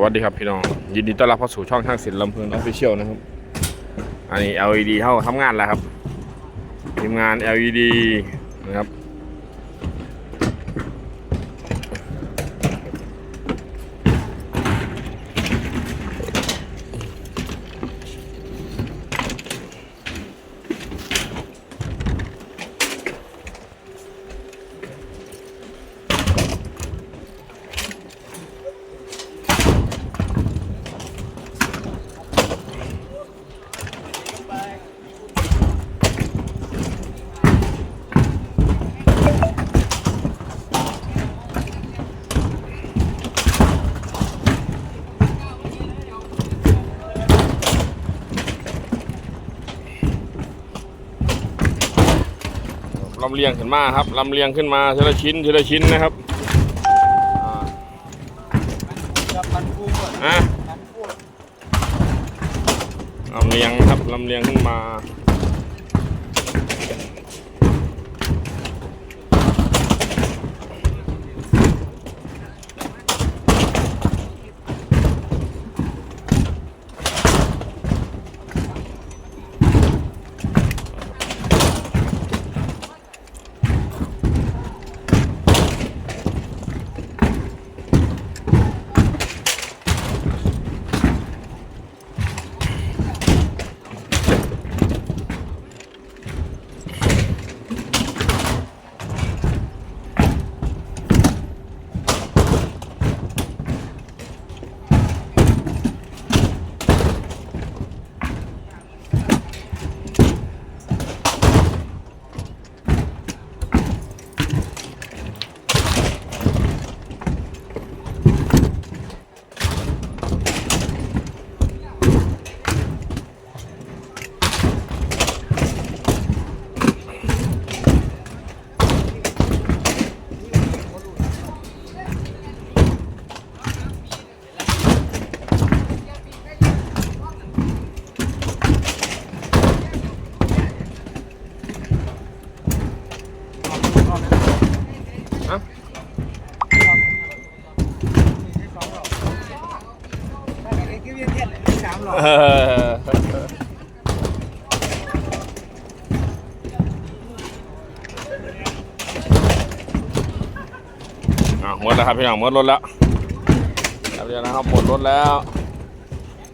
วัสดีครับพี่น้อง ยินดีต้อนรับเข้าสู่ช่องช่างศิลป์ลำเพลินออฟฟิเชียลนะครับ อันนี้ LED เข้าทำงานแล้วครับทีมงาน LED นะครับ ลำเลียงขึ้นมาครับลำเลียงขึ้นมาทีละชิ้นทีละชิ้นนะครับอ่ากับพันคู่ก่อนะพันคู่ลำเลียงครับลำเลียงขึ้นมา หมดแล้วครับพี่น้องหมดรถแล้วครับเดี๋ยวนะครับหมดรถแล้ว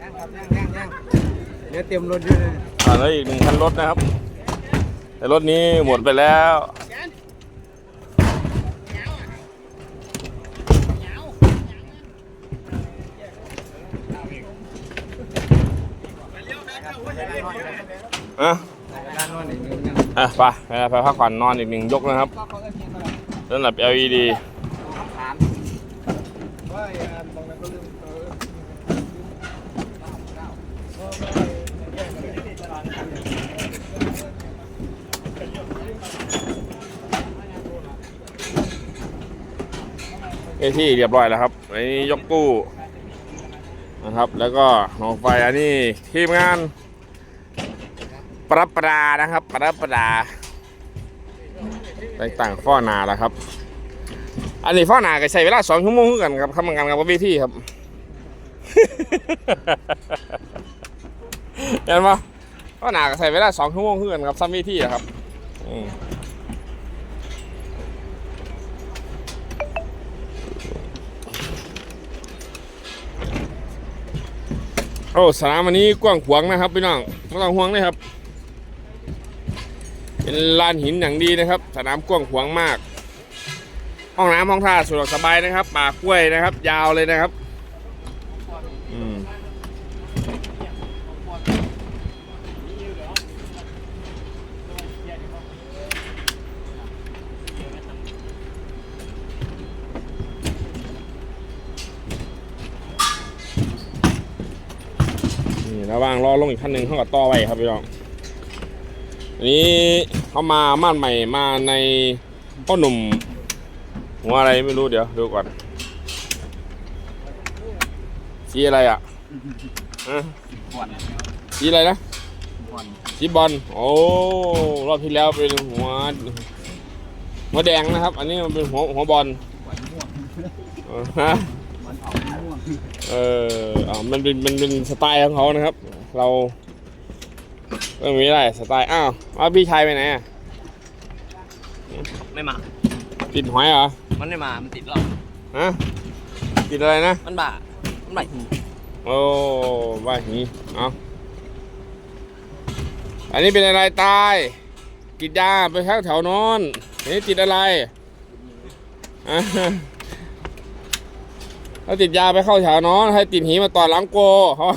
ยังครับยังยังยังเดี๋ยวเตรียมรถด้วยนะอ่าแล้วอีกหนึ่งคันรถนะครับ แต่รถนี้หมดไปแล้วอะด้านโน้นอีกนิดนึงอะไปไปไปพักผ่อนนอนอีกหนึ่งยกนะครับสำหรับ LED ถาม ว่าอย่างบางนั้นก็ลืมเออเอที่เรียบร้อยแล้วครับอันนี้ยกตู้นะครับ แล้วก็หองไฟอันนี้ทีมงานปรับปรานะครับปรับปราต่างๆฟ้อหนาแล้วครับ อันนี้ฟ้อหนาก็ใช้เวลาสองชั่วโมงคือกันครับทำงานกับวิธีครับเห็นปะฟ้อหนาก็ใช้เวลาสองชั่วโมงคือกันครับซ้ำวิธีอะครับโอ้สนามวันนี้กว้างขวางนะครับพี่น้องไม่ต้องห่วงเลยครับ เป็นลานหินอย่างดีนะครับ สนามกว้างขวางมาก ห้องน้ำห้องท่าสะดวกสบายนะครับป่ากล้วยนะครับ ยาวเลยนะครับอืมนี่ระหว่างรอลงอีกขั้นหนึ่งเขาก็ต่อไว้ครับพี่น้องอันนี้เขามาม่านใหม่มาในพ่อหนุ่ม หัวอะไรไม่รู้เดี๋ยวดูก่อน สีอะไรอะฮะผ่อนสีอะไรนะผ่อนสีบอลโอ้รอบที่แล้วเป็นหัวหัวแดงนะครับ อันนี้มันเป็นหัวหัวบอลผ่อนม่วงเออฮะผ่มันออกม่วงเอออ่ามันเป็นมันเป็นสไตล์ของเขานะครับ เราไม่มีอะไรสไตล์อ้าวอ้าวพี่ชายไปไหนอะไม่มาติดหอยเหรอ มันไม่มา มันติดรอบฮะติดอะไรนะ มันบ่า มันบ่าหีโอ้ว่าหีเอาอันนี้เป็นอะไรตายกินยาไปแถวแถวนอนอันนี้ติดอะไรอะถ้าติดยาไปเข้าแถวนอน ให้ติดหีมาต่อหลังโกเขา อ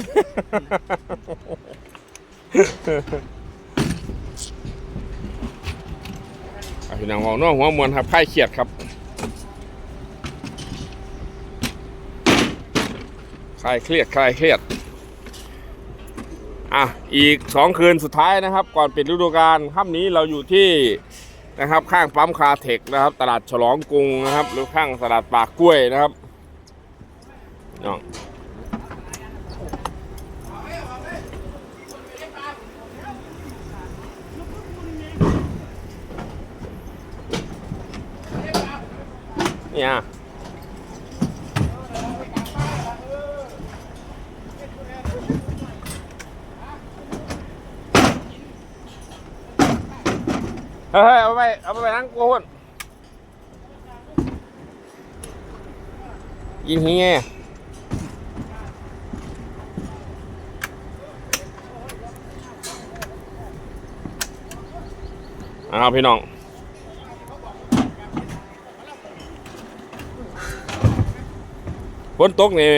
ะพี่น้องมองน้องหัวมวนครับไข้เขียดครับ คลายเครียดคลายเครียด อะ อีกสองคืนสุดท้ายนะครับ ก่อนปิดฤดูกาลค่ำนี้เราอยู่ที่นะครับข้างปั๊มคาเทคนะครับ ตลาดฉลองกรุงนะครับ หรือข้างตลาดปากกล้วยนะครับน้องเนี่ย เฮ้ยเอาไปเอาไปนั่งกูนยินหีไงอ้าพี่น้องฝนตกนี่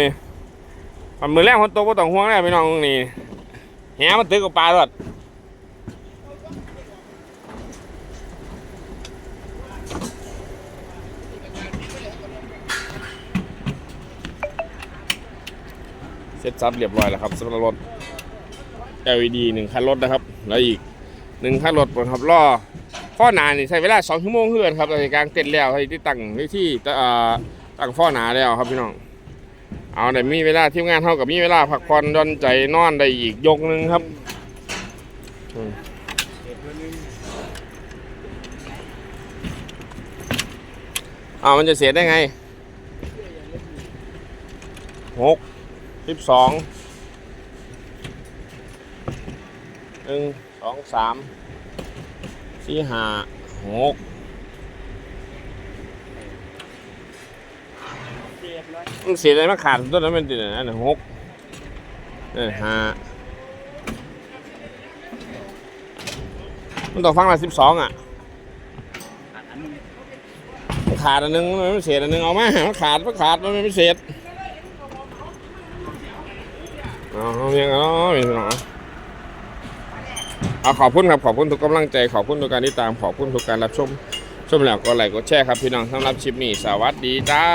มันมือแรกฝนตกก็ต้องห่วงแล้วพี่น้องนี่แหมันตึกกับปลาด้วย เสร็จสับเรียบร้อยแล้วครับสำหรับรถ LED หนึ่งคันรถนะครับ แล้วอีกหนึ่งคันรถครับล่อข้อหนานี่ใช้เวลาสองชั่วโมงเพื่อนครับในการเต้นแล้วที่ตั้งที่ตั้งข้อหนาแล้วครับพี่น้องเอาแต่มีเวลาทีมงานเท่ากับมีเวลาพักผ่อนดอนใจนอนได้อีกยกหนึงครับอืมเอามันจะเสียได้ไงหก สิบสองหนึ่งสองสามสี่ห้าหกมันเสียอะไรมาขาดต้นนั้นมันติดอันนั้นหกเออห้ามันต้องฟังละสิบสองอะขาดอันนึงมันไม่เศษอันนึงเอามามันขาดมันขาดมันไม่เศษ เอาเอาอย่างเอาเอาอย่างเอาเอาขอบคุณครับขอบคุณทุกกำลังใจขอบคุณทุกการติดตามขอบคุณทุกการรับชมชมแล้วก็ไลค์กดแชร์ครับพี่น้องสำหรับชิปนี้สวัสดีจ้า